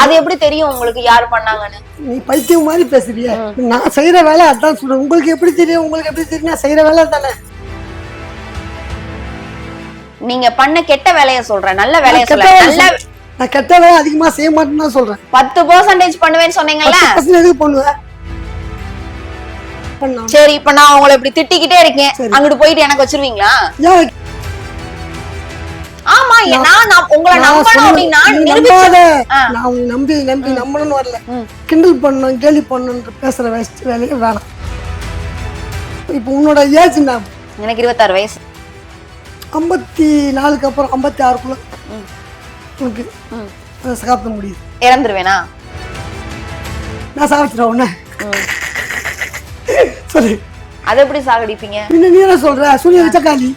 அது எப்படி தெரியும் உங்களுக்கு யாரு பண்ணாங்கன்னு? நீ பைத்தியம் மாதிரி பேசுறிய. நான் செய்யற வேலை அதான் சொல்றேன். உங்களுக்கு எப்படி தெரியும்? உங்களுக்கு எப்படி தெரியும்? நான் செய்யற வேலை தானே. நீங்க பண்ண கெட்ட வேலைய சொல்றேன். நல்ல வேலைய சொல்றேன். நல்ல நான் கெட்ட வேலை அதிகமா செய்ய மாட்டேன்னு தான் சொல்றேன். பத்து பெர்சன்டேஜ் பண்ணுவேன்னு சொன்னீங்கல்ல? எதுக்கு பண்ணுவேன்? பண்ணா சரி இப்ப நான் உங்களை இப்படி திட்டிக்கிட்டே இருக்கேன். அங்கிட்டு போயிட்டு எனக்கு வச்சிருவீங்களா? ஆமா நான் உங்களை நான் நம்பணும் அப்படின்னா நம்பாத. நான் உன்னை நம்பி நம்பி நம்பணும்னு வரல. கிண்டல் பண்ணணும் கேலி பண்ணணுன்ற பேசுற வேஸ்ட் வேலையே வேணாம். இப்போ உன்னோட ஏஜ் நான் எனக்கு இருபத்தாறு வயசு. ஐம்பத்தி நாலுக்கு அப்புறம் ஐம்பத்தி ஆறுக்குள்ள ம். உனக்கு சாப்பிட முடியுது. இறந்துருவேனா? நான் சாப்பிச்சிடறேன் உன்ன. சொல்லு. அதை எப்படி சாகடிப்பீங்க? நீ சொல்ற? சூரிய வச்ச காலி.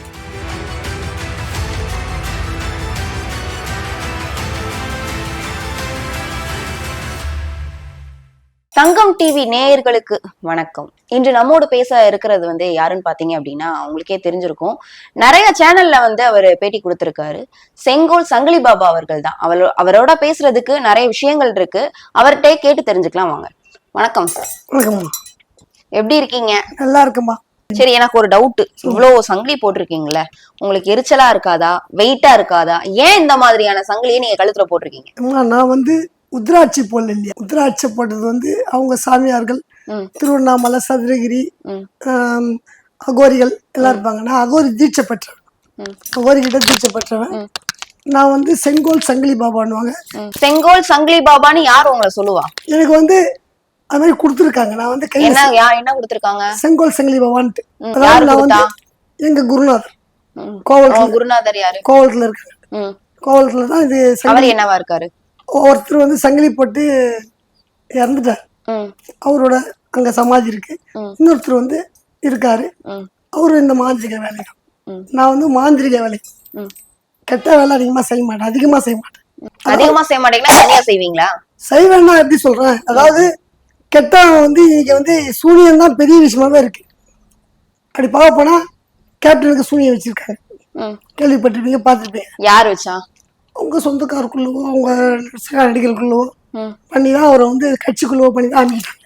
தங்கம் டிவி நேயர்களுக்கு வணக்கம். இன்று நம்மோடு பேச இருக்கிறது வந்து யாருன்னு பாத்தீங்க அப்படின்னா உங்களுக்கே தெரிஞ்சிருக்கும். நிறைய சேனல்ல வந்து அவர் பேட்டி கொடுத்திருக்காரு. செங்கோல் சங்கிலி பாபா அவர்கள் தான். அவர் அவரோட பேசுறதுக்கு நிறைய விஷயங்கள் இருக்கு. அவர்கிட்டே கேட்டு தெரிஞ்சுக்கலாம் வாங்க. வணக்கம். எப்படி இருக்கீங்க? நல்லா இருக்குமா சரி எனக்கு ஒரு டவுட் இவ்வளவு சங்கிலி போட்டிருக்கீங்கல்ல. உங்களுக்கு எரிச்சலா இருக்காதா? வெயிட்டா இருக்காதா? ஏன் இந்த மாதிரியான சங்கிலியை நீங்க கழுத்துல போட்டிருக்கீங்க? நான் வந்து உத்ராட்சி போடல இல்லையா? உத்ராட்சி போட்டது வந்து அவங்க சாமியார்கள். திருவண்ணாமலை சதுரகிரி அகோரிகள் எல்லாம் இருப்பாங்க. நான் அகோரி தீட்சை பெற்றவன். ம். அகோரி கிட்ட தீட்சை பெற்றவன். நான் வந்து செங்கோல் சங்கிலி பாபான்னுவாங்க. செங்கோல் சங்கிலி பாபான்னு யார் உங்களை சொல்லுவா? எனக்கு வந்து அது மாதிரி கொடுத்துருக்காங்க. நான் வந்து கையில் என்ன கொடுத்திருக்காங்க? செங்கோல் சங்கிலி பாபான்ட்டு. அதாவது நான் வந்து? எங்க குருநாதர். கோவலத்தில் குருநாதர் யாரு? கோவலத்தில் இருக்காங்க. கோவலத்தில் தான் இது அவர் என்னவா இருக்காரு? ஒருத்தர் வந்து சங்கிலி போட்டு இறந்துட்டார். அவரோட அங்க சமாதி இருக்கு. இன்னொருத்தர் வந்து இருக்காரு. அவரு இந்த மாந்திரிக வேலை. நான் வந்து மாந்திரிக வேலை. கெட்ட வேலை அதிகமா செய்ய மாட்டேன். அதிகமா செய்ய மாட்டேன். அதிகமா செய்ய மாட்டீங்கன்னா கம்மியா செய்வீங்களா? செய்வேன்னா எப்படி சொல்றேன்? அதாவது கெட்டவன் வந்து இன்னைக்கு வந்து சூனியம் தான் பெரிய விஷயமாவே இருக்கு. அப்படி பார்க்க போனா கேப்டனுக்கு சூனியம் வச்சிருக்காங்க. கேள்விப்பட்டிருப்பீங்க பார்த்துருப்பீங்க. யார் வச்சா? அவங்க சொந்தக்காருக்குள்ளவோ அவங்க நடிகர்களுக்குள்ளவோ. பண்ணி தான் அவரை வந்து கட்சிக்குள்ளவோ பண்ணி தான் அனுப்பிட்டாங்க.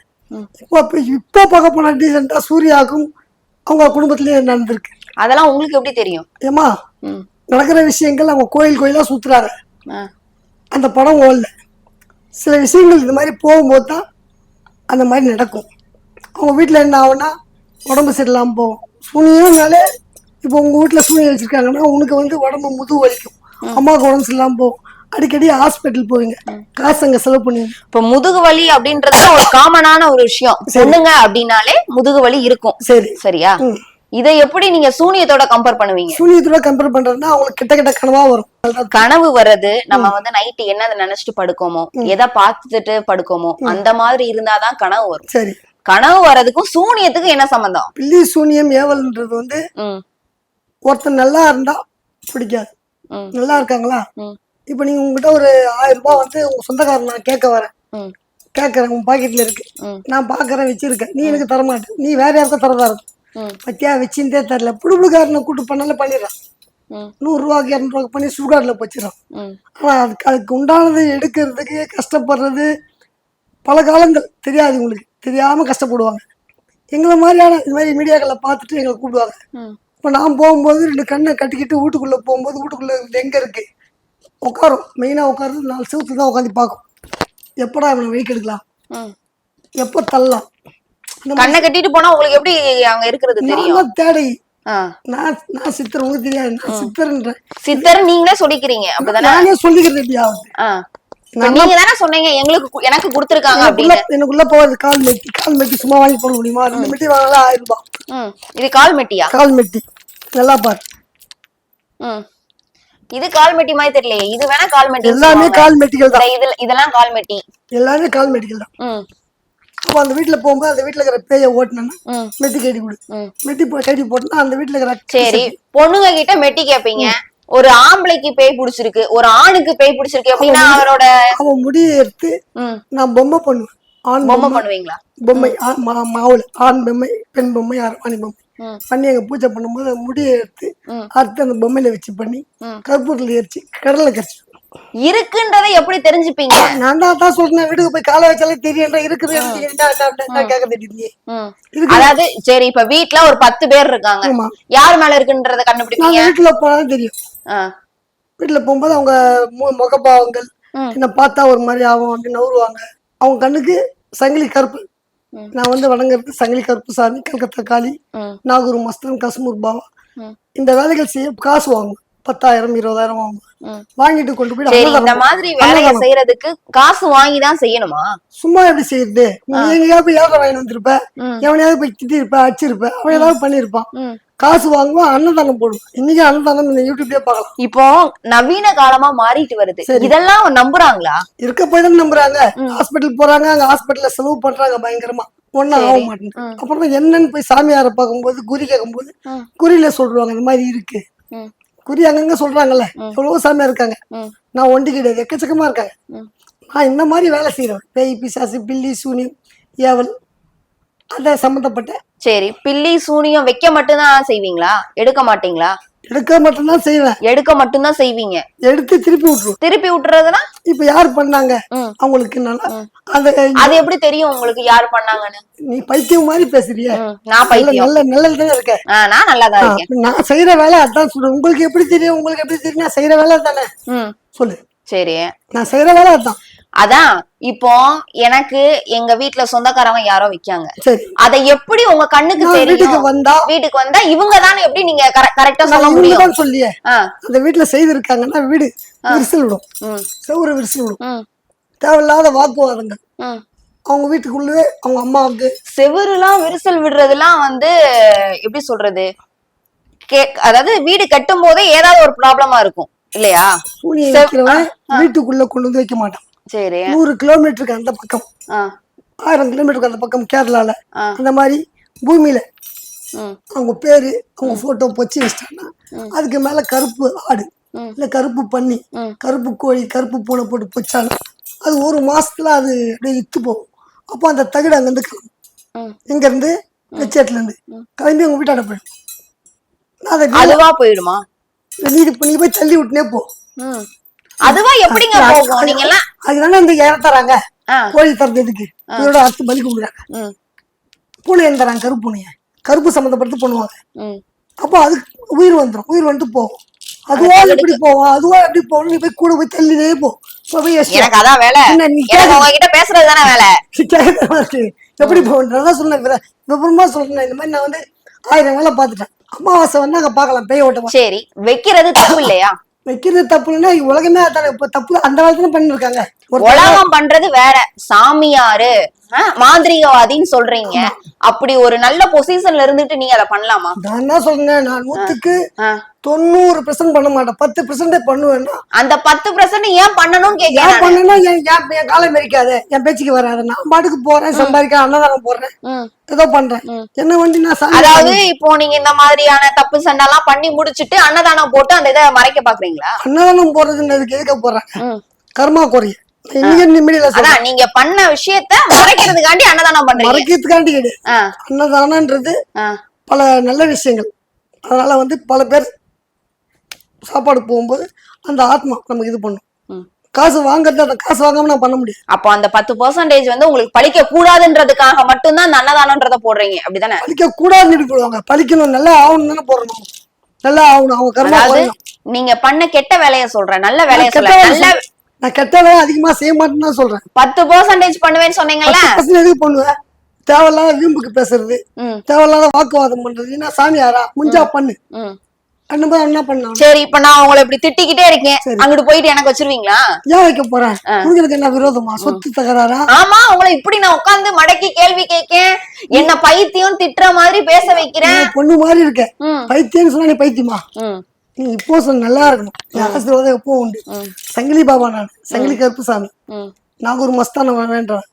இப்போ இப்போ பார்க்க போனா டீசெண்டாக சூர்யாவுக்கும் அவங்க குடும்பத்திலேயே நடந்திருக்கு அதெல்லாம் உங்களுக்கு எப்படி தெரியும் ஏமா. நடக்கிற விஷயங்கள் அவங்க கோயில் கோயிலாக சுற்றுறாங்க ஆ. அந்த படம் ஓடல சில விஷயங்கள் இந்த மாதிரி போகும்போது தான் அந்த மாதிரி நடக்கும் அவங்க வீட்டில் என்ன ஆகும்னா உடம்பு சரியில்லாமல் போகும் சூனியம்னாலே இப்போ உங்கள் வீட்டில் சூனியம் வச்சுருக்காங்கன்னா உனக்கு வந்து உடம்பு முதுகு வலிக்கும் அம்மாவுக்கு உடம்பு சரியில்லாமல் போகும் அடிக்கடி ஹாஸ்பிட்டல் போவீங்க. காசு அங்கே செலவு பண்ணுவீங்க. இப்ப முதுகு வலி அப்படின்றது ஒரு காமனான ஒரு விஷயம். பொண்ணுங்க அப்படின்னாலே முதுகு வலி இருக்கும். சரி. சரியா. இதை எப்படி நீங்க சூனியத்தோட கம்பேர் பண்ணுவீங்க? சூனியத்தோட கம்பேர் பண்ணுறதுனா அவங்களுக்கு கிட்ட கிட்ட கனவாக வரும். கனவு வர்றது நம்ம வந்து நைட்டு என்னதை நினைச்சிட்டு படுக்கோமோ எதை பார்த்துட்டு படுக்கோமோ அந்த மாதிரி இருந்தாதான் கனவு வரும். சரி. கனவு வர்றதுக்கும் சூனியத்துக்கும் என்ன சம்பந்தம்? பில்லி சூனியம் ஏவல்ன்றது வந்து ஒருத்தன் நல்லா இருந்தா பிடிக்காது. நல்லா இருக்காங்களா இப்போ நீங்க உங்ககிட்ட ஒரு ஆயிரம் ரூபாய் வந்து உங்க சொந்தக்காரன் நான் கேட்க வரேன். கேட்கறேன் உன் பாக்கெட்ல இருக்கு. நான் பாக்குறேன் வச்சிருக்கேன். நீ எனக்கு தர மாட்டேன் நீ வேற யாருக்கும் தரதா இருக்கும்? பத்தியா வச்சுட்டே தரல. புடுபுடுக்காரனை கூட்டு பண்ணாலும் பண்ணிடுறான். நூறு ரூபாய்க்கு இரநூறுவாக்கு பண்ணி சுடுகாட்டில் வச்சிடறான் ம், ஆனா அதுக்கு அதுக்கு உண்டானது எடுக்கிறதுக்கு கஷ்டப்படுறது பல காலங்கள். தெரியாது உங்களுக்கு. தெரியாம கஷ்டப்படுவாங்க. எங்களை மாதிரியான இது மாதிரி மீடியாக்களை பார்த்துட்டு எங்களை கூப்பிடுவாங்க. இப்போ நான் போகும்போது ரெண்டு கண்ணை கட்டிக்கிட்டு வீட்டுக்குள்ளே போகும்போது வீட்டுக்குள்ளே எங்கே இருக்கு? உட்காரும். மெயினாக உட்காருறது நாலு செவத்து தான் உட்காந்து பார்க்கும். எப்படா இவனை வெயிட் எடுக்கலாம். எப்போ தள்ளலாம்? கண்ணை கட்டிட்டு போனா உங்களுக்கு எப்படி அங்க இருக்கிறது தெரியும்? தேடை. நான் நான் சித்தர் உங்களுக்கு தெரியாது. நான் சித்தர்ன்றேன். சித்தர் நீங்களே சொல்லிக்கிறீங்க. அப்படிதானே? நானே சொல்லிக்கிறேன் நீங்க தானே சொன்னீங்க எங்களுக்கு எனக்கு கொடுத்துருக்காங்க அப்படின்னு. எனக்குள்ள போகிறது கால் மெட்டி கால் மெட்டி சும்மா வாங்கி போட முடியுமா? ரெண்டு மெட்டி வாங்கலாம் ஆயிரம் ரூபாய். இது கால் மெட்டியா? கால் மெட்டி. நல்லா பாரு. ம். இது கால் மெட்டி மாதிரி தெரியலையே. இது வேணா கால் மெட்டி எல்லாமே கால் மெட்டிகள் தான். இதுல இதெல்லாம் கால் மெட்டி. எல்லாமே கால் மெட்டிகள் தான். ம். அப்போ அந்த வீட்டில் போகும்போது அந்த வீட்டில் இருக்கிற பேயை ஓட்டினேன்னா ம். மெட்டி கட்டி கொடு. மெட்டி கட்டி போட்டுனா அந்த வீட்டில் இருக்கிற சரி. பொண்ணுங்க கிட்ட மெட்டி கேப்பீங்க. ஒரு ஆம்பளைக்கு பேய் பிடிச்சிருக்கு. ஒரு ஆணுக்கு பேய் பிடிச்சிருக்கு. அப்படின்னா அவரோட அவன் முடியை எடுத்து ம், நான் பொம்மை பண்ணுவேன். ஆண் பொம்மை பண்ணுவீங்களா? பொம்மை ஆண் மா- மாவுளை ஆண் பொம்மை பெண் பொம்மை அரவாணி பொம்மை. பண்ணி அங்கே பூஜை பண்ணும்போது முடியை எடுத்து ம். அறுத்து அந்த பொம்மையில வச்சு பண்ணி. கற்பூரத்தில் எரிச்சு கடலை கரைச்சி இருக்குன்றதை எப்படி தெரிஞ்சுப்பீங்க நான் தான் தான் சொல்றேன் வீட்டுக்கு போய் காலை வச்சாலே தெரியும் இருக்குது கேட்க தெரியுது. அதாவது சரி இப்ப வீட்ல ஒரு பத்து பேர் இருக்காங்க யார் மேல இருக்குன்றத கண்டுபிடிப்பீங்க வீட்டுல போனாலும் தெரியும். வீட்டுல போகும்போது அவங்க முகபாவங்கள். என்ன பார்த்தா ஒரு மாதிரி ஆகும் அப்படின்னு நவுருவாங்க அவங்க கண்ணுக்கு சங்கிலி கருப்பு. நான் வந்து வணங்குறது சங்கிலி கருப்பு சாமி கல்கத்தா காளி. நாகூர் மஸ்தான் கஸ்மூர் பாவா. இந்த வேலைகள் செய்ய காசு வாங்குவோம் பத்தாயிரம் இருபதாயிரம் வாங்குவோம் ம். வாங்கிட்டு கொண்டு போய் இந்த மாதிரி வேலையை செய்யறதுக்கு காசு வாங்கி தான் செய்யணுமா? சும்மா எப்படி செய்யுது நீ எங்கேயாவது போய் ஏழை வாங்கி வந்திருப்ப. எவனையாவது போய் திட்டிருப்ப அடிச்சிருப்ப அவன் ஏதாவது பண்ணியிருப்பான். ம். காசு வாங்குவான் அன்னதானம் போடுவான் இன்னைக்கு அன்னதானம் இந்த யூடியூப்லயே பார்க்கலாம். இப்போ நவீன காலமா மாறிட்டு வருது. இதெல்லாம் நம்புறாங்களா? இருக்க போய் தான் நம்புறாங்க ஹாஸ்பிட்டல் போறாங்க அங்க ஹாஸ்பிட்டல்ல செலவு பண்றாங்க பயங்கரமா. ஒண்ணும் ஆக மாட்டேங்குது. அப்புறம் என்னன்னு போய் சாமியாரை பார்க்கும்போது குறி கேட்கும்போது. குறியில சொல்றாங்க இந்த மாதிரி இருக்கு. குறி அங்கங்க சொல்றாங்கல்ல. எவ்வளவோ சாமியார் இருக்காங்க. நான் ஒண்டி கிடையாது எக்கச்சக்கமா இருக்காங்க. நான் இந்த மாதிரி வேலை செய்யறேன் பேய் பிசாசு பில்லி சூனியம் ஏவல் அதை சம்மந்தப்பட்ட சரி பில்லி சூனியம் வைக்க மட்டும்தான் செய்வீங்களா? எடுக்க மாட்டீங்களா? எடுக்க மட்டும்தான் செய்வேன். எடுக்க மட்டும்தான் செய்வீங்க. எடுத்து திருப்பி விட்டுருவோம். திருப்பி விட்டுறதுன்னா? இப்ப யார் பண்ணாங்க. அவங்களுக்கு நல்லா அந்த அது எப்படி தெரியும் உங்களுக்கு யாரு பண்ணாங்கன்னு? நீ பைத்தியம் மாதிரி பேசுறிய. நான் நல்ல பைத்தியம். நல்ல நல்லது தானே இருக்க? ஆ, நான் நல்லாதான் இருக்கேன். நான் செய்யற வேலை அதான் சொல்றேன். உங்களுக்கு எப்படி தெரியும்? உங்களுக்கு எப்படி தெரியும்? நான் செய்யற வேலை தானே சொல்லு. சரி. நான் செய்யற வேலை அதான். அதான் இப்போ எனக்கு எங்க வீட்ல சொந்தக்காரங்க யாரோ விக்காங்க. அதை எப்படி உங்க கண்ணுக்கு தெரியும்? வந்தா வீட்டுக்கு வந்தா இவங்க தான் எப்படி நீங்க கரெக்டா சொல்ல முடியும்? சொல்லியே. அந்த வீட்டுல செய்திருக்காங்கன்னா வீடு விரிசல் விடும். செவ்வறு விரிசல் விடும். தேவையில்லாத வாக்குவாதங்கள். அவங்க வீட்டுக்குள்ளே அவங்க அம்மாவுக்கு. செவுருலாம் விரிசல் விடுறதுலாம் வந்து எப்படி சொல்றது? அதாவது வீடு கட்டும் போதே ஏதாவது ஒரு ப்ராப்ளமா இருக்கும். இல்லையா? வீட்டுக்குள்ள கொண்டு வந்து வைக்க மாட்டான். சரி. நூறு கிலோமீட்டருக்கு அந்த பக்கம். ஆயிரம் கிலோமீட்டருக்கு அந்த பக்கம் கேரளால. அந்த மாதிரி பூமியில. அவங்க பேரு அவங்க போட்டோ பொச்சு வச்சிட்டாங்கன்னா அதுக்கு மேல கருப்பு ஆடு. இல்ல கருப்பு ம். கருப்பு கோழி கருப்பு பூனை போட்டு பொச்சாலும் அது ஒரு மாசத்துல அது அப்படியே இத்து போகும். அப்போ அந்த தகுடு அங்கிருந்து கிளம்பும். இருந்து வெச்சேட்ல இருந்து கிளம்பி உங்க வீட்டாண்ட போயிடும். அதுவா போயிடுமா? நீ இப்போ நீ போய் தள்ளி விட்டுனே போ. அதுவா எப்படிங்க போகும்? நீங்க எல்லாம் அதுதானே இந்த இறை தராங்க. கோழி தரது எதுக்கு? இதோட அறுத்து பலி கொடுக்குறாங்க. பூனை தராங்க? கருப்பு பூனையை. கருப்பு சம்மந்தப்பட்டு பண்ணுவாங்க. அப்போ அது உயிர் வந்துடும் உயிர் வந்துட்டு போகும். அதுவா எப்படி போகும்? அதுவா எப்படி போகும்? நீ போய் கூட போய் தள்ளினே போ. போய். எனக்கு அதான் வேலை. உங்ககிட்ட பேசுறது தானே வேலை. எப்படி போகுன்றதா சொன்னேன். விவரமா சொல்றேன். இந்த மாதிரி நான் வந்து ஆயிரம் வேலை பார்த்துட்டேன். அமாவாசை வந்து அங்க பார்க்கலாம். பேய் ஓட்டமா. சரி வைக்கிறது தப்பு இல்லையா? வைக்கிறது தப்புன்னா உலகமே அதானே தப்பு அந்த காலத்துல பண்ணிருக்காங்க. ஒரு உலகம் பண்றது வேற. சாமியாரு. மாந்திரிகவாதின்னு சொல்றீங்க. அப்படி ஒரு நல்ல பொசிஷன்ல இருந்துட்டு நீங்க அதை பண்ணலாமா? நான் தான் சொல்றேன் நான் நூத்துக்கு. தொண்ணூறு பெர்சன்ட் பண்ண மாட்டேன். பத்து பெர்சன்ட் பண்ணுவேன்னா அந்த பத்து பர்சன்ட் ஏன் பண்ணணும்னு ஏன் கேக்குறேன் பண்ணனா என் காலம் மெரிக்காத என் பேச்சுக்கு வராது. நான் பாட்டுக்கு போறேன் சம்பாதிக்க அன்னதானம் போடுறேன். ஏதோ பண்றேன். என்ன வண்டி நான் அதாவது இப்போ நீங்க இந்த மாதிரியான தப்பு சண்டெல்லாம் பண்ணி முடிச்சிட்டு அன்னதானம் போட்டு அந்த இதை மறைக்க பாக்குறீங்களா? அன்னதானம் போடுறதுன்றதுக்கு எதுக்க போறாங்க ம். கர்மா குறைய சொல்றேன் நீங்க பண்ண விஷயத்த மறைக்கிறதுக்காண்டி அன்னதானம் பண்றீங்க. மறைக்கிறதுக்காண்டி கிடையாது ஆ, அன்னதானன்றது ஆ, பல நல்ல விஷயங்கள். அதனால வந்து பல பேர் சாப்பாடு போகும்போது அந்த ஆத்மா நமக்கு இது பண்ணும். காசு வாங்குறது அந்த காசு வாங்காம நான் பண்ண முடியாது. அப்போ அந்த பத்து பர்சன்டேஜ் வந்து உங்களுக்கு பழிக்க கூடாதுன்றதுக்காக மட்டும்தான் அந்த அன்னதானம்ன்றத போடுறீங்க. அப்படிதானே? பழிக்க கூடாதுன்னு போடுவாங்க. பழிக்கணும் நல்லா ஆகணும் தானே போடுறோம் நல்லா ஆகணும். அவங்க கர்மா. நீங்க பண்ண கெட்ட வேலைய சொல்றேன். நல்ல வேலைய வேலை நல்ல நான் கெட்ட வேலை அதிகமா செய்ய மாட்டேன்னு தான் சொல்றேன். பத்து பர்சன்டேஜ் பண்ணுவேன்னு சொன்னீங்கல்ல? எதுக்கு பண்ணுவேன்? தேவையில்லாத வீம்புக்கு பேசுறது தேவையில்லாத வாக்குவாதம் பண்றது. என்ன சாமியாரா? முஞ்சா பண்ணு. என்ன பண்ணலாம் சரி இப்ப நான் உங்களை இப்படி திட்டிக்கிட்டே இருக்கேன். அங்கிட்டு போயிட்டு எனக்கு வச்சிருவீங்களா? ஏன் வைக்க போறேன் உங்களுக்கு என்ன விரோதமா? சொத்து தகராறா? ஆமா உங்களை இப்படி நான் உட்கார்ந்து மடக்கி கேள்வி கேட்கேன். என்ன பைத்தியம் திட்டுற மாதிரி பேச வைக்கிறேன். பொண்ணு மாதிரி இருக்க. ம், பைத்தியம்னு சொன்னா நீ பைத்தியமா? நீ இப்போ சொல்ல நல்லா இருக்கணும் என் ஆசீர்வாதம் எப்போ உண்டு. சங்கிலி பாபா நான் சங்கிலி கருப்புசாமி. ம், நாகூர் மஸ்தான வேண்டாம்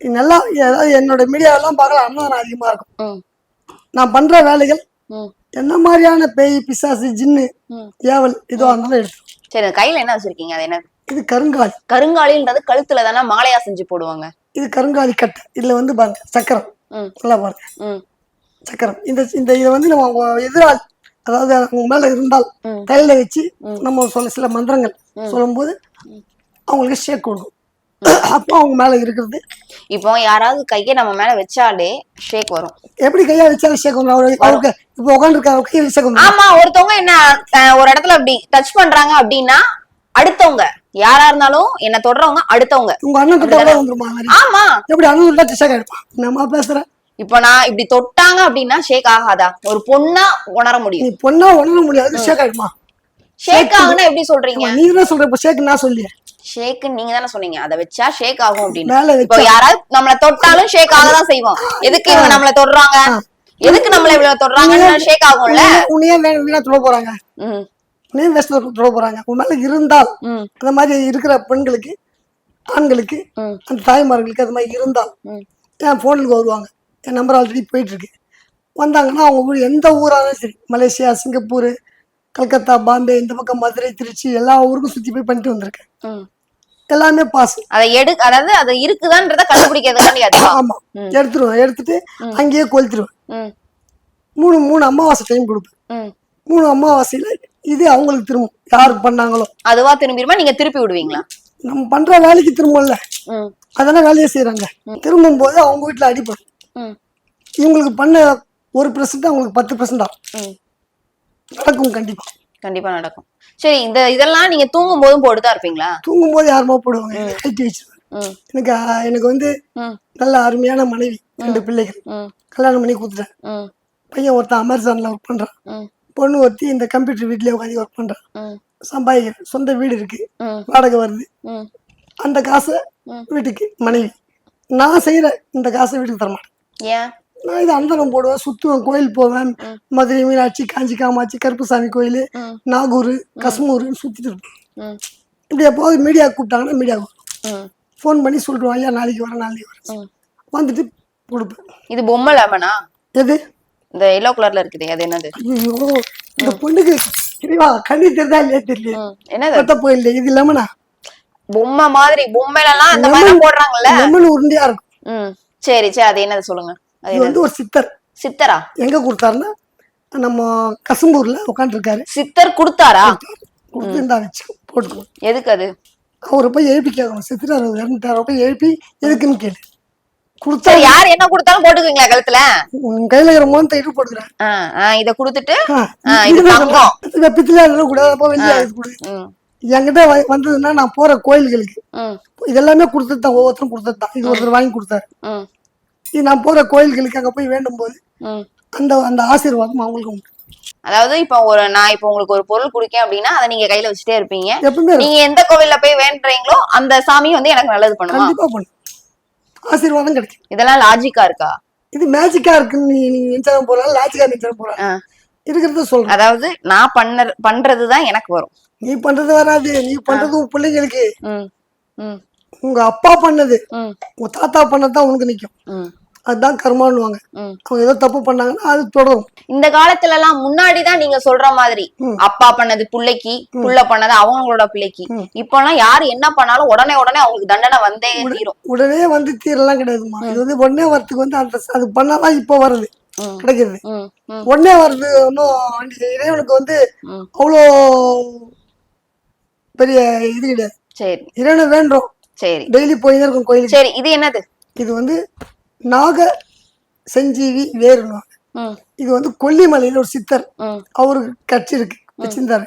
நல்லா அதாவது என்னோட மீடியாவெல்லாம் பார்க்கலாம் அன்னதானம் அதிகமா இருக்கும். நான் பண்ற வேலைகள் என்ன மாதிரியான பேய் பிசாசு ஜின்னு. ஏவல் இதுவா இருந்தாலும் எடுத்து. சரி கையில என்ன வச்சிருக்கீங்க? அது என்ன? இது கருங்காலி. கருங்காலின்றது கழுத்துல தானே மாலையா செஞ்சு போடுவாங்க? இது கருங்காலி கட்டை. இதுல வந்து பாருங்க சக்கரம். நல்லா பாருங்க. சக்கரம். இந்த இந்த இதை வந்து நம்ம எதிரால் அதாவது அவங்க மேல இருந்தால் ம். கையில வச்சு நம்ம சொல்ல சில மந்திரங்கள் சொல்லும்போது அவங்களுக்கு ஷேக் கொடுக்கும். அப்போ அவங்க மேல இருக்கிறது. இப்போ யாராவது கையை நம்ம மேல வச்சாலே ஷேக் வரும். எப்படி கையா வச்சாலும் ஷேக் அவரு அவருக்கு இப்போ உட்காந்துருக்காரு கையை ஷேக் வந்துடும் ஆமா ஒருத்தவங்க என்ன ஒரு இடத்துல அப்படி டச் பண்றாங்க அப்படின்னா அடுத்தவங்க யாரா இருந்தாலும் என்ன தொடுறவங்க அடுத்தவங்க. உங்க அண்ணன் கிட்ட வந்துருமா? ஆமா. எப்படி அண்ணன் தான் ஷேக் ஆயிடுப்பான் நம்ம பேசுறேன் இப்போ நான் இப்படி தொட்டாங்க அப்படின்னா ஷேக் ஆகாதா? ஒரு பொண்ணா உணர முடியும். பொண்ணா உணர முடியாது ஷேக் ஆயிடுமா? ஷேக் ஆகுனா எப்படி சொல்றீங்க? நீ தான் சொல்ற இப்போ ஷேக் நான் சொல்லியே ஷேக் நீங்க தானே சொன்னீங்க. அதை வச்சா ஷேக் ஆகும் அப்படின்னு. இப்போ யாராவது நம்மள தொட்டாலும் ஷேக் ஆக தான் செய்வோம் எதுக்கு இவங்க நம்மள தொடுறாங்க? எதுக்கு நம்மள இவ்வளவு தொடுறாங்கன்னா ஷேக் ஆகும்ல? உன்னையே வீணா தொட போறாங்க. ம். உன்னையே வேஸ்ட்ல தொட போறாங்க. உன் மேல இருந்தால் அந்த மாதிரி இருக்கிற பெண்களுக்கு ஆண்களுக்கு அந்த தாய்மார்களுக்கு அது மாதிரி இருந்தால் ஃபோனுக்கு வருவாங்க. என் நம்பர் ஆல்ரெடி போயிட்டு இருக்கு வந்தாங்கன்னா அவங்க ஊர் எந்த ஊராலும் சரி மலேசியா சிங்கப்பூர் கல்கத்தா பாம்பே இந்த பக்கம் மதுரை திருச்சி எல்லா ஊருக்கும் சுற்றி போய் பண்ணிட்டு வந்திருக்கேன். எல்லாமே பாஸ் அதை எடு அதாவது அது இருக்குதான்றத கண்டுபிடிக்கிறதுக்காண்டி அதுவா? ஆமா. எடுத்துருவேன். எடுத்துட்டு அங்கேயே கொளுத்துருவேன் மூணு மூணு அமாவாசை டைம் கொடுப்பேன். மூணு அமாவாசையில இது அவங்களுக்கு திரும்பும். யாருக்கு பண்ணாங்களோ. அதுவா திரும்பிடுமா நீங்க திருப்பி விடுவீங்களா? நம்ம பண்ற வேலைக்கு திரும்பும்ல. ம். அதெல்லாம் வேலையை செய்றாங்க. திரும்பும் போது அவங்க வீட்டுல அடிப்படும் இவங்களுக்கு பண்ண ஒரு பர்சன்ட் அவங்களுக்கு பத்து பர்சன்ட் நடக்கும் கண்டிப்பா. கண்டிப்பா நடக்கும். சரி இந்த இதெல்லாம் நீங்க தூங்கும் போதும் போட்டுதான் இருப்பீங்களா? தூங்கும் போது யாருமா போடுவாங்க? எனக்கு எனக்கு வந்து நல்ல அருமையான மனைவி ரெண்டு பிள்ளைகள். கல்யாணம் பண்ணி கொடுத்துட்டேன். பையன் ஒருத்தன் அமேசான்ல ஒர்க் பண்றான். பொண்ணு ஒருத்தி இந்த கம்ப்யூட்டர் வீட்லயே உட்காந்து ஒர்க் பண்றான். சம்பாதிக்கிறேன். சொந்த வீடு இருக்கு. வாடகை வருது. அந்த காசை வீட்டுக்கு மனைவி. நான் செய்யற இந்த காசை வீட்டுக்கு தர மாட்டேன் ஏன்? நான் இது அந்தரம் போடுவேன் சுத்துவேன் கோயில் போவேன். மதுரை மீனாட்சி காஞ்சி காமாட்சி கருப்புசாமி கோயில். நாகூர் கஸ்மூர்னு சுத்திட்டு இருப்பேன். இப்படி எப்போது மீடியா கூப்பிட்டாங்கன்னா மீடியா ஃபோன் பண்ணி சொல்லிடுவோம் ஐயா நாளைக்கு வரேன் நாளைக்கு வரேன். வந்துட்டு கொடுப்பேன். இது பொம்மை லெமனா எது? இந்த எல்லோ கலர்ல இருக்குது அது என்னது? ஐயோ இந்த பொண்ணுக்கு தெரியவா கண்ணி தெரிதா இல்லையா தெரியல ம். என்னது? கொத்த போயில்லை இது லெமனா? பொம்மை மாதிரி பொம்மையில எல்லாம் அந்த மாதிரி போடுறாங்கல்ல? லெமன் உருண்டையா இருக்கும். சரி சரி அது என்னது சொல்லுங்க. அது இது வந்து ஒரு சித்தர். சித்தரா? எங்க கொடுத்தாருன்னா நம்ம கசம்பூர்ல உட்காந்துருக்காரு சித்தர் கொடுத்தாரா? கொடுத்து இருந்தா வச்சு போட்டுக்கோ எதுக்கு அது? அவரை போய் எழுப்பி கேட்கணும் சித்திரார் இறந்துட்டார். போய் எழுப்பி எதுக்குன்னு கேளு. கொடுத்தா சரி யார் என்ன கொடுத்தாலும் போட்டுக்குவீங்களா கழுத்துல? உன் கையில இருக்கிற மோந்த இட்டு போட்டுக்கிறேன். ஆ, ஆ, இத குடுத்துட்டு ஆ, இது தங்கம். கூடாது அப்போ வெள்ளி ஆயுது கொடு. ம், என்கிட்ட வ- வந்ததுன்னா நான் போற கோயில்களுக்கு ம், இதெல்லாமே கொடுத்தது தான். ஒவ்வொருத்தரும் கொடுத்தது தான். இது ஒருத்தர் வாங்கி கொடுத்தாரு. ம், இது நான் போற கோயில்களுக்கு அங்க போய் வேண்டும் போது. அந்த அந்த ஆசீர்வாதம் அவங்களுக்கு உண்டு. அதாவது இப்ப ஒரு நான் இப்ப உங்களுக்கு ஒரு பொருள் குடிக்கேன் அப்படின்னா அதை நீங்க கையில வச்சுட்டே இருப்பீங்க. நீங்க எந்த கோவில்ல போய் வேண்டுறீங்களோ அந்த சாமி வந்து எனக்கு நல்லது பண்ணுமா? கண்டிப்பா பண்ணும். ஆசீர்வாதம் கிடைக்கும். இதெல்லாம் லாஜிக்கா இருக்கா? இது மேஜிக்கா இருக்குன்னு நீ நீ நினைச்சாலும் போறாங்க லாஜிக்கா நினைச்சாலும் ஆ. இருக்கிறத சொல்றேன். அதாவது நான் பண்ண பண்றதுதான் எனக்கு வரும். நீ பண்றது வராது. நீ பண்றது உன் பிள்ளைங்களுக்கு உங்க அப்பா பண்ணது. உங்க தாத்தா பண்ணதுதான் உனக்கு நிக்கும். அதுதான் கர்மான்னுவாங்க. ம். அவங்க ஏதோ தப்பு பண்ணாங்கன்னா அது தொடரும். இந்த காலத்துல எல்லாம் முன்னாடிதான் நீங்க சொல்ற மாதிரி. அப்பா பண்ணது புள்ளைக்கு புள்ள பண்ணது அவங்களோட பிள்ளைக்கு. ம். இப்பெல்லாம் யாரு என்ன பண்ணாலும் உடனே உடனே அவங்களுக்கு தண்டனை வந்தே தீரும். உடனே வந்து தீரெல்லாம் கிடையாதுமா இது வந்து உடனே வரத்துக்கு வந்து அந்த அது பண்ணாதான் இப்போ வருது. ம், உடனே வருது ஒன்றும் இறைவனுக்கு வந்து. அவ்வளோ பெரிய இது கிடையாது. சரி. இறைவனை வேண்டுறோம் சரி. டெய்லி போய் தான் இருக்கும் கோயிலுக்கு. சரி இது என்னது? இது வந்து நாக செஞ்சீவி வேறுனுவாங்க இது வந்து கொல்லிமலையில ஒரு சித்தர். அவருக்கு கட்சி இருக்கு வச்சிருந்தாரு.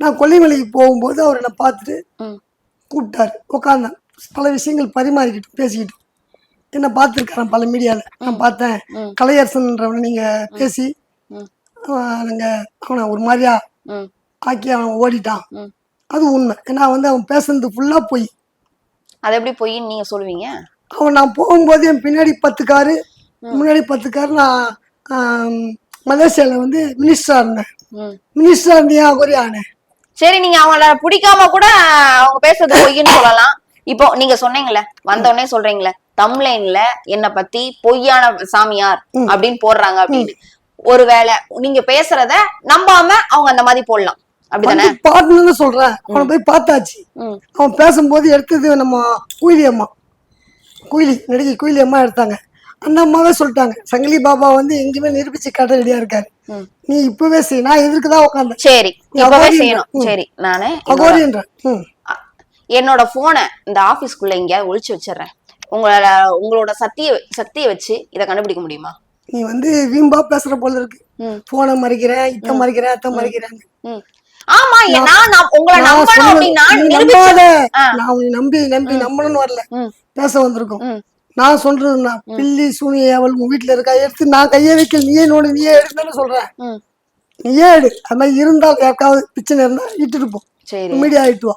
நான் கொல்லிமலைக்கு போகும்போது அவர் என்னை பார்த்துட்டு கூப்பிட்டாரு. உட்காந்தேன் பல விஷயங்கள் பரிமாறிக்கிட்டு பேசிக்கிட்டு. என்ன பார்த்துருக்காரன் பல மீடியாவில் நான் பார்த்தேன். ம். கலையரசன்றவனை நீங்க பேசி ம். அவன் ஒரு மாதிரியா ஆக்கி அவன் ஓடிட்டான். அது உண்மை. ஏன்னா வந்து அவன் பேசுனது ஃபுல்லா போய். அது எப்படி பொய்ன்னு நீங்க சொல்லுவீங்க? அவன் நான் போகும்போது என் பின்னாடி பத்து காரு முன்னாடி பத்து காரு நான் ஆம், மலேசியால வந்து மினிஸ்டரா இருந்தேன் ம். மினிஸ்டரா இருந்தியா கொரியானே சரி நீங்க அவங்கள பிடிக்காம கூட அவங்க பேசுறது பொய்ன்னு சொல்லலாம். இப்போ நீங்க சொன்னீங்கல்ல வந்த உடனே சொல்றீங்களே தம்லைன்ல என்ன பத்தி பொய்யான சாமியார் அப்படின்னு போடுறாங்க அப்படின்னு. ஒருவேளை நீங்க பேசுறத நம்பாம அவங்க அந்த மாதிரி போடலாம். அப்படிதானே? பார்க்கணும்னு சொல்றேன். அவனை போய் பார்த்தாச்சு. அவன் பேசும்போது எடுத்தது நம்ம அம்மா குயிலி நடிகை குயிலி அம்மா எடுத்தாங்க. அந்த அம்மாவே சொல்லிட்டாங்க. சங்கிலி பாபா வந்து எங்கேயுமே நிரூபிச்சு காட்ட ரெடியா இருக்காரு. நீ இப்பவே செய். நான் எதிர்க்கு தான் உட்காந்தேன் சரி இப்பவே செய்யணும். சரி நானு அகோரின்ற ம். அ- என்னோட போனை இந்த ஆபீஸ்க்குள்ள எங்கேயாவது ஒளிச்சு வச்சிடுறேன். உங்களோட உங்களோட சக்திய சக்தியை வச்சு இதை கண்டுபிடிக்க முடியுமா? நீ வந்து வீம்பா பேசுற போல இருக்கு. போனை மறைக்கிறேன் இத்த மறைக்கிறேன் அத்த மறைக்கிறேன். ஆமா நான் உங்களை நம்பணும் அப்படின்னா. நான் நம்பி நம்பி நம்பணும்னு வரல. பேச வந்திருக்கோம். நான் சொல்றதுன்னா பில்லி சூனி அவள் உன் வீட்டுல இருக்கா எடுத்து நான் கையை வைக்கல நீயே நோடு நீயே எடுத்தானே சொல்றேன். நீயே எடு அது மாதிரி இருந்தால் யாருக்காவது பிரச்சனை இருந்தா இட்டுட்டு போ மீடியா ஆயிட்டு.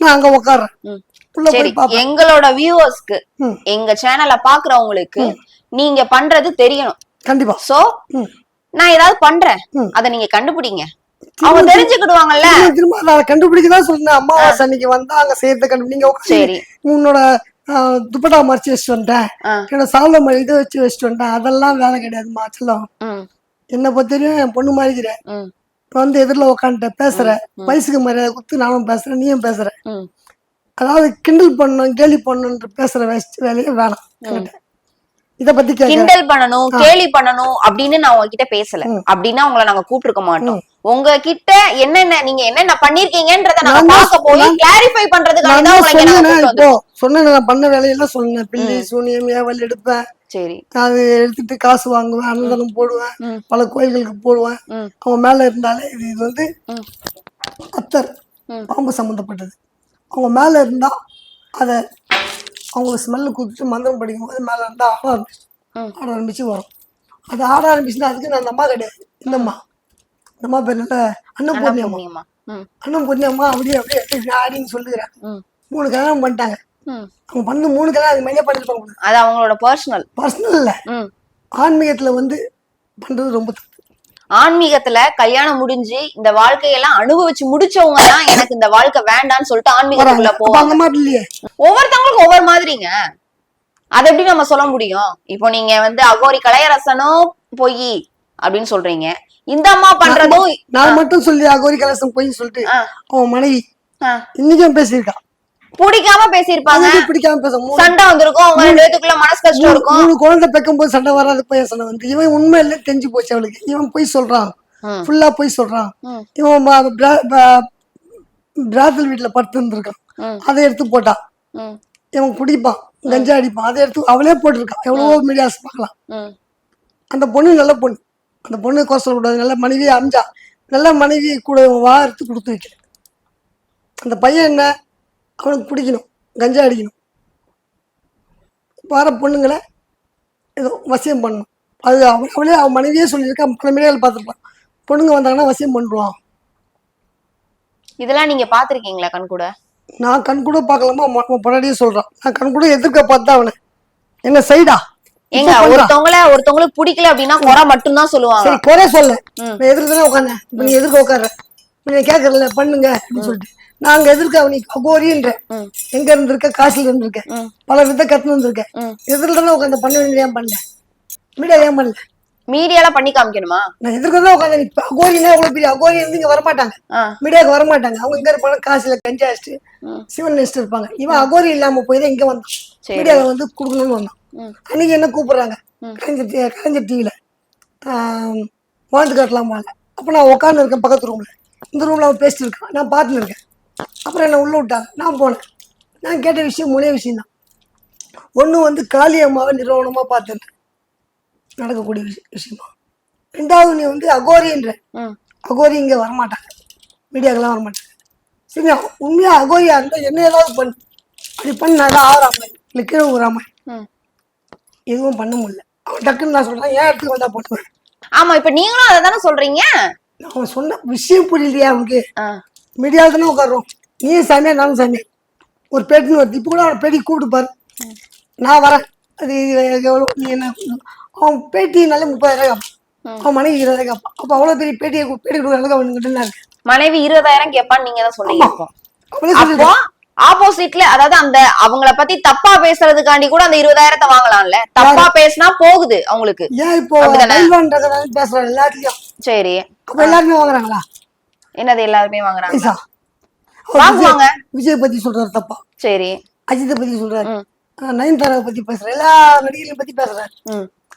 நான் அங்க பாப்பேன் எங்களோட வியூவர்ஸ்க்கு. எங்க சேனலை பாக்குறவங்களுக்கு நீங்க பண்றது தெரியணும் கண்டிப்பா சோ. நான் ஏதாவது பண்றேன். அத நீங்க கண்டுபிடிங்க அவங்க தெரிஞ்சுக்கிடுவாங்கல்ல திரும்ப நான் கண்டுபிடிக்க தான் சொன்னேன் அம்மாவாசை அன்னைக்கு வந்தா அங்க செய்யறத கண்டு நீங்க உட்காந்து சரி உன்னோட துப்பட்டா மறைச்சு வச்சுட்டு வந்துட்டேன். ஆ. என்னோட சாலை மழை இதை வச்சு வச்சுட்டு வந்துட்டேன். அதெல்லாம் வேலை கிடையாதுமா செல்லம் என்னை பொறுத்தவரையும் என் பொண்ணு மாதிரிக்கிறேன் ம். இப்போ வந்து எதிரில் உட்காந்துட்ட பேசுற வயசுக்கு மரியாதை குத்து நானும் பேசுறேன் நீயும் பேசுற. அதாவது கிண்டல் பண்ணணும் கேலி பண்ணணுன்ற பேசுற வேலையே வேணாம். இத பத்தி கிண்டல் பண்ணணும் கேலி பண்ணணும் அப்படின்னு நான் உங்ககிட்ட பேசல. அப்படின்னா உங்களை நாங்க கூப்பிட்டுருக்க மாட்டோம். உங்ககிட்ட என்னென்ன நீங்க என்னென்ன பண்ணிருக்கீங்கன்றத நாங்க பார்க்க போய் கிளாரிஃபை பண்றதுக்காக தான் சொன்னேனே நான் பண்ண வேலையெல்லாம் சொன்னேன் பில்லி சூனியம் ஏவல் எடுப்பேன். சரி. அது எடுத்துட்டு காசு வாங்குவேன் அன்னதானம் போடுவேன். பல கோயில்களுக்கு போடுவேன். அவங்க மேல இருந்தாலே இது இது வந்து. அத்தர். பாம்பு சம்மந்தப்பட்டது அவங்க மேல இருந்தா அதை அவங்க ஸ்மெல்லு கொடுத்துட்டு மந்திரம் படிக்கும் போது மேல இருந்தா ஆட. ஆட ஆரம்பிச்சு வரும். அது ஆட ஆரம்பிச்சுன்னா அதுக்கு நான் அம்மா கிடையாது. இந்த அம்மா. இந்த அம்மா பேர் நல்ல அன்னபூர்ணி அம்மா புண்ணியமா ம். அன்னபூர்ணி அம்மா அப்படியே அப்படியே ஆடின்னு சொல்லுகிறேன். மூணு கல்யாணம் பண்ணிட்டாங்க. அவங்க பண்ண மூணு கல்யாணம் அது மையம் பண்ணிருப்பாங்க அது அவங்களோட பர்சனல் பர்சனல் இல்ல. ஆன்மீகத்துல வந்து பண்றது ரொம்ப தப்பு. ஆன்மீகத்துல கல்யாணம் முடிஞ்சு இந்த வாழ்க்கையெல்லாம் அனுபவிச்சு முடிச்சவங்க தான் எனக்கு இந்த வாழ்க்கை வேண்டாம்னு சொல்லிட்டு ஆன்மீகத்துக்குள்ள போவாங்க. ஒவ்வொருத்தவங்களுக்கும் ஒவ்வொரு மாதிரிங்க. அது எப்படி நம்ம சொல்ல முடியும்? இப்போ நீங்க வந்து அகோரி கலையரசனும் பொய் அப்படின்னு சொல்றீங்க. இந்த அம்மா பண்றதும் நான் மட்டும் சொல்லி அகோரி கலசம் போய் சொல்லிட்டு அவன் மனைவி இன்னைக்கும் பேசியிருக்கா பிடிக்காம பேசியிருப்பாங்க. பிடிக்காம பேச சண்டை வந்திருக்கும். அவங்க ரெண்டு பேத்துக்குள்ள மனசு கஷ்டம் இருக்கும். மூணு குழந்தை பெக்கும் போது சண்டை வராது போய் சண்டை வந்து. இவன் உண்மை இல்லை தெரிஞ்சு போச்சு அவளுக்கு. இவன் போய் சொல்றான். ஃபுல்லா போய் சொல்றான். இவன் ப- பிர- ப- பிராத்தல் வீட்டுல படுத்து இருந்திருக்கான் அதை எடுத்து போட்டான் இவன் குடிப்பான். கஞ்சா அடிப்பான். அதை எடுத்து அவளே போட்டிருக்கான். எவ்வளவோ மீடியாஸ் பார்க்கலாம். அந்த பொண்ணு நல்ல பொண்ணு. அந்த பொண்ணு குறை சொல்லக்கூடாது நல்ல மனைவி அமைஞ்சா. நல்ல மனைவி கூட வா எடுத்து கொடுத்து வைக்கிறேன். அந்த பையன் என்ன? அவனுக்கு பிடிக்கணும். கஞ்சா அடிக்கணும். வர பொண்ணுங்களை ஏதோ வசியம் பண்ணணும். அது அவ- அவளே அவன் மனைவியே சொல்லியிருக்கா பல மீடியாவில் பார்த்துருப்பான் பொண்ணுங்க வந்தாங்கன்னா வசியம் பண்ணுவான். இதெல்லாம் நீங்க பாத்திருக்கீங்களா கண் கூட? நான் கண் கூட பார்க்கலாமா அவன் பொன்னாடியே சொல்றான் நான் கண் கூட எதிர்க்க பார்த்தா அவனை. என்ன சைடா? ஏங்க ஒருத்தவங்கள ஒருத்தவங்களுக்கு பிடிக்கல அப்படின்னா குறை மட்டும்தான் சொல்லுவாங்க. சரி குறை சொல்ல. நான் எதிர்க்க தான் உட்காந்தேன் இப்ப நீ எதிர்க்க உட்கார நீ கேட்கறல பண்ணுங்க அப்படின்னு சொல்லிட்டு. நாங்க எதிர்க்க அவனி அகோரின்ற ம். எங்க இருந்திருக்க? காசுல இருந்திருக்க. ம். பல வித கத்துன்னு. எதிர்க்க தான் உட்காந்து பண்ண வேண்டியது ஏன் பண்ணல? மீடியா ஏன் பண்ணல? மீடியால பண்ணி காமிக்கணுமா? நான் எதிர்க்க தான் உட்காந்து இப்ப அகோரினா எவ்வளவு பெரிய அகோரி இருந்து இங்க வரமாட்டாங்க. மீடியாவுக்கு வரமாட்டாங்க. அவங்க இங்க இருப்பாங்க? காசுல கஞ்சா அடிச்சுட்டு ம். சிவன் நினைச்சிட்டு இருப்பாங்க. இவன் அகோரி இல்லாம போய் தான் இங்க வந்தான். மீடியாவை வந்து கொடுக்கணும்னு வந்தான். அன்னைக்கு என்ன கூப்பிடுறாங்க. கலைஞர் கலைஞர் டிவியில் வாழ்ந்து காட்டலாம் வாங்க. அப்போ நான் உட்காந்து இருக்கேன் பக்கத்து ரூமில் இந்த ரூமில் அவன் பேசிட்டு இருக்கான். நான் பார்த்துன்னு இருக்கேன். அப்புறம் என்னை உள்ளே விட்டாங்க நான் போனேன். நான் கேட்ட விஷயம் மூணே விஷயம் தான் ஒன்று வந்து காளி அம்மாவை நிறுவனமாக பார்த்துருக்கேன் நடக்கக்கூடிய விஷயம் விஷயமா. ரெண்டாவது நீ வந்து அகோரின்ற. அகோரி இங்கே வரமாட்டாங்க. மீடியாக்கெல்லாம் வரமாட்டாங்க. சரி உண்மையாக அகோரியா இருந்தால் என்ன ஏதாவது பண்ணு. அப்படி பண்ணாதான் ஆறாம இல்லை கீழே ஊறாம ம். எதுவும் பண்ண முடியல. அவன் டக்குன்னு நான் சொல்றேன் ஏன் இடத்துக்கு வந்தா போட்டுவேன் ஆமா இப்ப நீங்களும் அதை தானே சொல்றீங்க? அவன் சொன்ன விஷயம் புரியலையா அவனுக்கு மீடியாவில் தானே உட்காடுறோம் நீயும் சாமியா நானும் சாமியா ஒரு பேட்டின்னு வருது இப்போ கூட அவன் பேட்டி கூப்பிட்டு பாரு. நான் வரேன். அது எவ்வளோ நீ என்ன அவன் பேட்டினாலே முப்பதாயிரம். கேட்பான் அவன் மனைவி இருபதாயிரம் கேட்பான். அப்போ அவ்வளோ பெரிய பேட்டியை பேட்டி கொடுக்குற அளவுக்கு அவனுக்கு இருக்கு? மனைவி இருபதாயிரம் கேட்பான்னு நீங்க தான் சொன்னீங்க ஆப்போசிட்ல அதாவது அந்த அவங்கள பத்தி தப்பா பேசுறதுக்காண்டி கூட அந்த இருபதாயிரத்தை வாங்கலாம்ல. தப்பா பேசினா போகுது அவங்களுக்கு. ஏன் இப்போ பேசுறான் எல்லாத்துலயும். சரி. அப்போ எல்லாருமே வாங்குறாங்களா? என்னது எல்லாருமே வாங்குறாங்க? வாங்குவாங்க. விஜய் பத்தி சொல்றாரு தப்பா. சரி. அஜித்தை பத்தி சொல்றாரு நயன்தாராவை பத்தி பேசுறாரு. எல்லா நடிகர்களையும் பத்தி பேசுறாரு.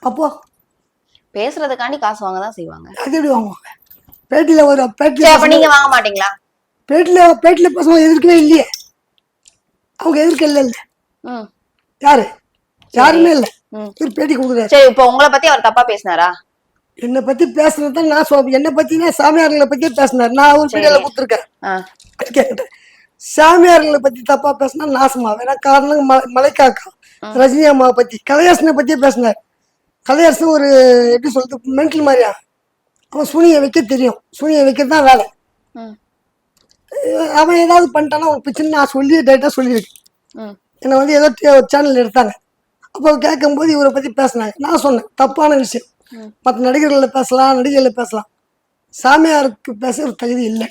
அப்போ? பேசுறதுக்காண்டி காசு வாங்க தான் செய்வாங்க. அது எப்படி வாங்குவாங்க? பேட்டியில ஒரு சரி பேட்டியில அப்ப நீங்க வாங்க மாட்டீங்களா? பேட்டில பேட்டில பேசும்போது எதிர்க்கவே இல்லையே. அவங்க எதிர்க்க இல்லை இல்லை. யாரு? யாருமே இல்லை. பேட்டி கொடுக்குறாரு. சரி இப்போ உங்களை பத்தி அவர் தப்பா பேசினாரா? என்னை பத்தி பேசுறது தான் நான் சொல் என்னை பத்தினா சாமியார்களை பத்தியே பேசினார். நான் ஒரு வீடியோல கொடுத்துருக்கேன். சாமியார்களை பத்தி தப்பா பேசினா நாசமா. வேணா காரணம் மலைக்காக்கா ரஜினி அம்மாவை பத்தி. கலையரசனை பத்தியே பேசினார். கலையரசன் ஒரு எப்படி சொல்றது மென்டல் மாதிரியா? அவன் சூனியை வைக்க தெரியும். சூனியை வைக்க தான் வேலை. அவன் ஏதாவது பண்ணிட்டானா அவன் பிரச்சனை நான் சொல்லி டேரெக்டாக சொல்லியிருக்கேன் என்னை வந்து ஏதோ சேனல் எடுத்தாங்க. அப்போ கேட்கும்போது இவரை பற்றி பேசினாங்க. நான் சொன்னேன். தப்பான விஷயம். மற்ற நடிகர்களில் பேசலாம் நடிகர்களில் பேசலாம். சாமியாருக்கு பேச ஒரு தகுதி இல்லை.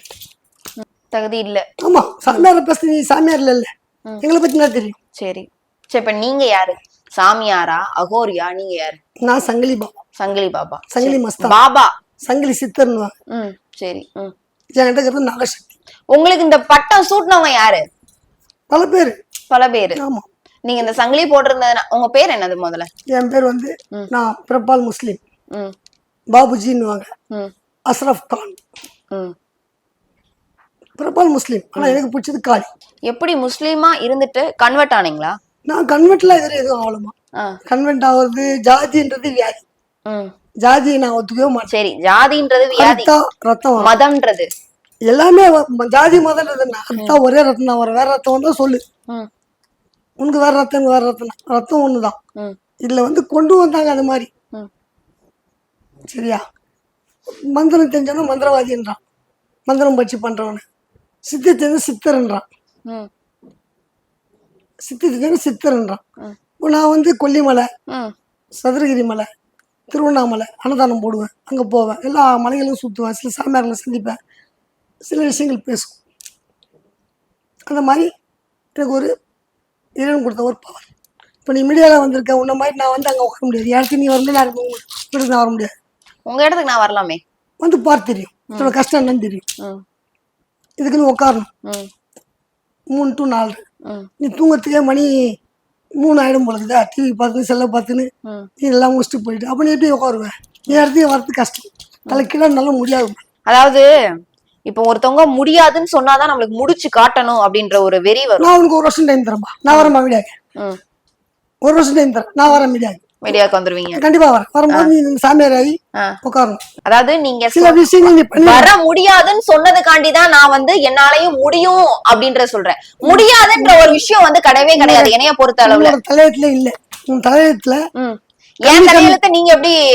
தகுதி இல்ல. ஆமாம் சாமியாரை பேச நீ சாமியார் இல்லை. எங்களை பற்றி என்ன தெரியும்? சரி. சரி இப்ப நீங்க யாரு? சாமியாரா? அகோரியா? நீங்க யாரு? நான் சங்கிலி பாபா. சங்கிலி பாபா. சங்கிலி மஸ்தான். பாபா. சங்கிலி சித்தர்னுவாங்க ம் சரி. ம். என்கிட்ட இருக்கிறது நாகசக்தி. உங்களுக்கு இந்த பட்டம் சூட்டினவங்க யாரு? பல பேர். பல பேரு. ஆமாம் நீங்க இந்த சங்கிலி போட்டிருந்ததுனா உங்க பேர் என்னது முதல்ல? என் பேர் வந்து நான் பிரபால் முஸ்லீம். பாபுஜின்னுவாங்க. ம். அஸ்ரஃப் கான். ம். பிரபால் முஸ்லீம். ஆனால் எனக்கு பிடிச்சது காளி எப்படி முஸ்லீமா இருந்துட்டு கன்வெர்ட் ஆனீங்களா? நான் கன்வெர்ட்ல இதுவரை எதுவும் ஆகலமா கன்வெர்ட் ஆகுறது ஜாதின்றது வியாதி. ம். ஜாதியை நான் ஒத்துக்கவே மாட்டேன். சரி ஜாதின்றது வியாதி. ரத்தம். மதம்ன்றது. எல்லாமே ஜாதி மதம்ன்றது ரத்தம் ஒரே ரத்தம் தான் வேற ரத்தம் வந்தா சொல்லு. உனக்கு வேற ரத்தம் வேற ரத்தம் தான். ரத்தம் ஒண்ணுதான். இதுல வந்து கொண்டு வந்தாங்க அது மாதிரி. சரியா? மந்திரம் தெரிஞ்சவன மந்திரவாதின்றான். மந்திரம் பட்சி பண்றவன. சித்தி தெரிஞ்ச சித்தர்ன்றான். சித்தி தெரிஞ்ச சித்தர்ன்றான். நான் வந்து கொல்லிமலை சதுரகிரி மலை திருவண்ணாமலை அன்னதானம் போடுவேன். அங்கே போவேன். எல்லா மலைகளும் சுற்றுவேன் சில சாமியார்களை சந்திப்பேன். சில விஷயங்கள் பேசுவோம் அந்த மாதிரி எனக்கு ஒரு இறைவன் கொடுத்த ஒரு பவர் இப்போ நீ மீடியாவில் வந்திருக்க உன்ன மாதிரி நான் வந்து அங்கே உட்கார முடியாது. யாருக்கு நீ வரணும் நான் நான் வர முடியாது. உங்க இடத்துக்கு நான் வரலாமே. வந்து பார்த்து தெரியும். இதோட கஷ்டம் என்னன்னு தெரியும். இதுக்குன்னு உட்காரணும் மூணு டு நாலு. நீ தூங்கறதுக்கே மணி மூணு ஆயிடும் போலக்குதா டிவி பார்த்துன்னு செல்ல பார்த்துன்னு. நீ எல்லாம் முடிச்சுட்டு போயிட்டு அப்போ நீ எப்படி உட்காருவேன் நீ இடத்துக்கு வரது கஷ்டம். தலைக்கீழே நல்லா முடியாது. அதாவது இப்போ ஒருத்தவங்க முடியாதுன்னு சொன்னாதான் நம்மளுக்கு முடிச்சு காட்டணும் அப்படின்ற ஒரு வெறி வரும். நான் உனக்கு ஒரு வருஷம் டைம் தரேன்பா. நான் வரேன் மீடியாக்கு ஒரு வருஷம் டைம் தரேன். நான் வரேன் மீடியாக்கு மீடியாவுக்கு வந்துருவீங்க. கண்டிப்பா வரேன் வரும்போது நீ சாமியார் ஆகி. உட்காரணும். அதாவது நீங்க சில விஷயங்கள் வர முடியாதுன்னு சொன்னதுக்காண்டி தான் நான் வந்து என்னாலயும் முடியும் அப்படின்ற சொல்றேன். முடியாதுன்ற ஒரு விஷயம் வந்து கிடையவே கிடையாது என்னைய பொறுத்த அளவுல. தலையத்துல இல்ல. உன் தலையத்துல என் தலையெழுத்தை நீங்க எப்படி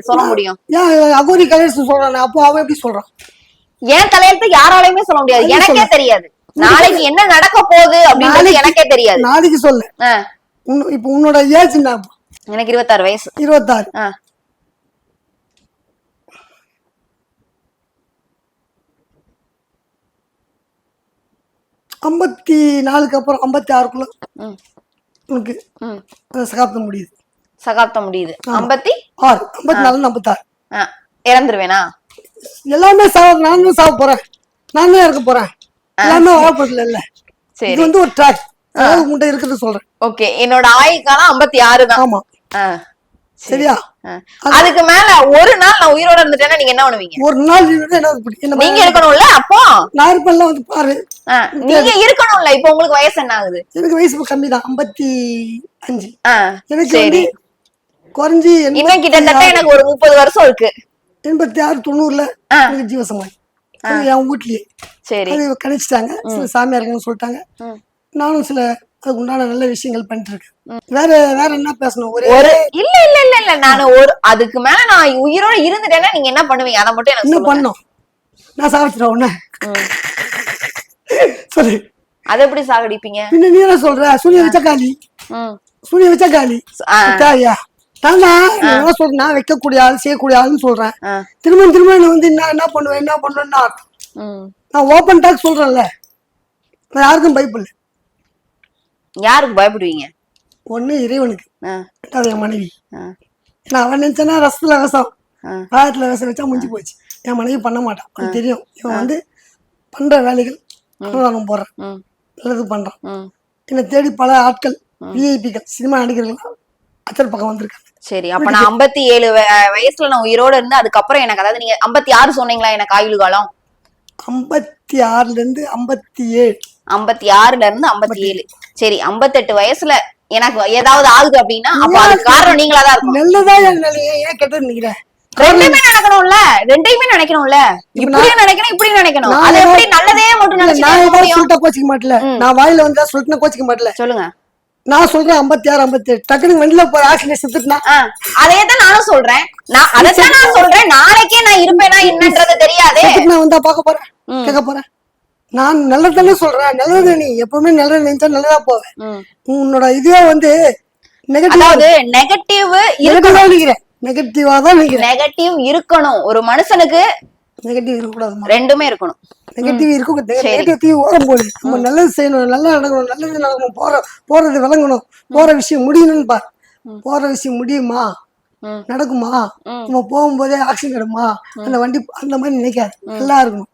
சொல்ல முடியும்? அகோரி கலர்ஸ் சொல்றானே. அப்போ அவன் எப்படி சொல்றான்? என் தலையெழுத்து யாராலையுமே சொல்ல முடியாது. எனக்கே. தெரியாது. நாளைக்கு என்ன நடக்க போகுது நாளைக்கு- எனக்கே தெரியாது. நாளைக்கு சொல்லு. இப்போ உன்னோட ஏஜ் என்ன? எனக்கு இருபத்தாறு வயசு. இருபத்தாறு. ஐம்பத்தி நாலுக்கு அப்புறம் ஐம்பத்தி ஆறுக்குள்ள உனக்கு ம். அதை சகாப்த முடியுது. சகாப்தம் முடியுது. ஐம்பத்தி? ஆறு. ஐம்பத்தி நாலு ஐம்பத்தாறு. ஆ, இறந்துருவேனா? எல்லாமே சாவ நான் தான் சாவ போறேன். நான் தான் இருக்க போறேன் எல்லாமே வாழப்படல இல்ல. சரி. இது வந்து ஒரு ட்ராக் உங்கள்கிட்ட இருக்கிறது சொல்றேன். ஓகே. என்னோட ஆயுக்காலம் ஐம்பத்தி ஆறு தான். ஆமா. சரியா. அதுக்கு மேல ஒரு நாள் நான் உயிரோட இருந்துட்டேன்னா நீங்க என்ன பண்ணுவீங்க? ஒரு நாள் நீங்க இருக்கணும்ல அப்போ? நான் இருப்பேன்ல வந்து பாரு. நீங்க இருக்கணும்ல இப்போ உங்களுக்கு வயசு என்ன ஆகுது? எனக்கு வயசு கம்மி தான் ஐம்பத்தி அஞ்சு. எனக்கு வந்து குறைஞ்சி இன்னும் கிட்டத்தட்ட எனக்கு ஒரு முப்பது வருஷம் இருக்கு. எண்பத்தி ஆறு தொண்ணூறுல. எனக்கு ஜீவசமாய். என் வீட்லயே. சரி. கணிச்சிட்டாங்க சில சாமியாருங்கன்னு சொல்லிட்டாங்க. நானும் சில அதுக்கு உண்டான நல்ல விஷயங்கள் பண்ணிட்டு இருக்கேன் வேற வேற என்ன பேசணும்? ஒரே இல்ல இல்ல இல்ல இல்ல. நான் ஒரு அதுக்கு மேல நான் உயிரோட இருந்துட்டேன்னா நீங்க என்ன பண்ணுவீங்க? அதை மட்டும் எனக்கு சொல்லுங்க. பண்ணோம். நான் உடனே ம். சொல்லு அதை எப்படி சாகடிப்பீங்க? பின்ன நீ என்ன சொல்ற? சூரிய வச்ச காலி. சூரிய வச்ச காலி. ஆ, தேவையா நான் சொல்றேன் நான் வைக்கக்கூடிய ஆள் செய்யக்கூடிய ஆள்னு சொல்றேன். திரும்ப திரும்ப என்ன வந்து என்ன என்ன பண்ணுவேன் என்ன பண்ணுவேன்னு. நான் ஓப்பன் டாக் சொல்றேன்ல. நான் யாருக்கும் பயப்படல யாருக்கு பயப்படுவீங்க? ஒண்ணு இறைவனுக்கு. ரெண்டாவது என் மனைவி. நான் அவன் நினைச்சேன்னா ரசத்துல ஆ. வாயத்துல விஷம் வச்சா முடிஞ்சு போச்சு. என் மனைவி பண்ண மாட்டான் தெரியும். இவன் வந்து பண்ற வேலைகள் அன்னதானம் போடுறான். நல்லது பண்றான். என்னை தேடி பல ஆட்கள் விஐபிகள் சினிமா நடிகர்கள் அச்சல் பக்கம் வந்திருக்காங்க. சரி அப்ப நான் ஐம்பத்தி ஏழு வயசுல நான் உயிரோட இருந்து அதுக்கப்புறம் எனக்கு அதாவது நீங்க ஐம்பத்தி ஆறு சொன்னீங்களா எனக்கு ஆயுள் காலம்? ஐம்பத்தி ஆறுல இருந்து ஐம்பத்தி ஏழு. ஐம்பத்தி ஆறுல இருந்து ஐம்பத்தி ஏழு. சரி ஐம்பத்தெட்டு வயசுல எனக்கு ஏதாவது ஆகுது அப்படின்னா அப்ப அதுக்கு காரணம் நீங்களா தான் இருக்கும் நல்லதா ஏன் கெட்டது நினைக்கிறேன்? ரெண்டுமே நடக்கணும்ல? ரெண்டையுமே நினைக்கணும்ல? இப்படியும் நினைக்கணும் இப்படியும் நினைக்கணும். நான் அது எப்படி நல்லதே மட்டும் இல்ல, நினைச்சிட்டு நான் இருக்க ஏதாவது முடியும்? சொல்லிட்டா கோச்சிக்க மாட்டல நான் வாயில வந்தா சொல்லிட்டு கோச்சிக்க மாட்டல சொல்லுங்க. நான் சொல்றேன் ஐம்பத்தி ஆறு ஐம்பத்தி ஏழு டக்குனு வண்டியில போற ஆக்சிடென்ட் செத்துட்டுனா அதே தான் நானும் சொல்றேன். நான் அதைத்தான் நான் சொல்றேன். நாளைக்கே நான் இருப்பேனா என்னன்றது தெரியாதே. நான் வந்தா பார்க்க போறேன். கேட்க போறேன். நான் நல்லதானே சொல்றேன். நல்லது நீ எப்பவுமே நல்லது நினைச்சா நல்லதா போவேன். உன்னோட இதுவே வந்து நெகட்டிவ் அதாவது நெகட்டிவ் நெகட்டிவா நினைக்கிறேன். நெகட்டிவா தான் நெகட்டிவ் இருக்கணும். ஒரு மனுஷனுக்கு நெகட்டிவ் இருக்கக்கூடாதுமா ரெண்டுமே இருக்கணும். நெகட்டிவ் இருக்கும். நெகட்டிவ் ஓரம் போடு நம்ம நல்லது செய்யணும். நல்லா நடக்கணும். நல்லது நடக்கணும். போற போறது விளங்கணும். போற விஷயம் முடியணும்னு பார். போற விஷயம் முடியுமா. நடக்குமா. நம்ம போகும்போதே ஆக்சிடென்ட் ஆகுமா அந்த வண்டி அந்த மாதிரி நினைக்காது. நல்லா இருக்கணும்.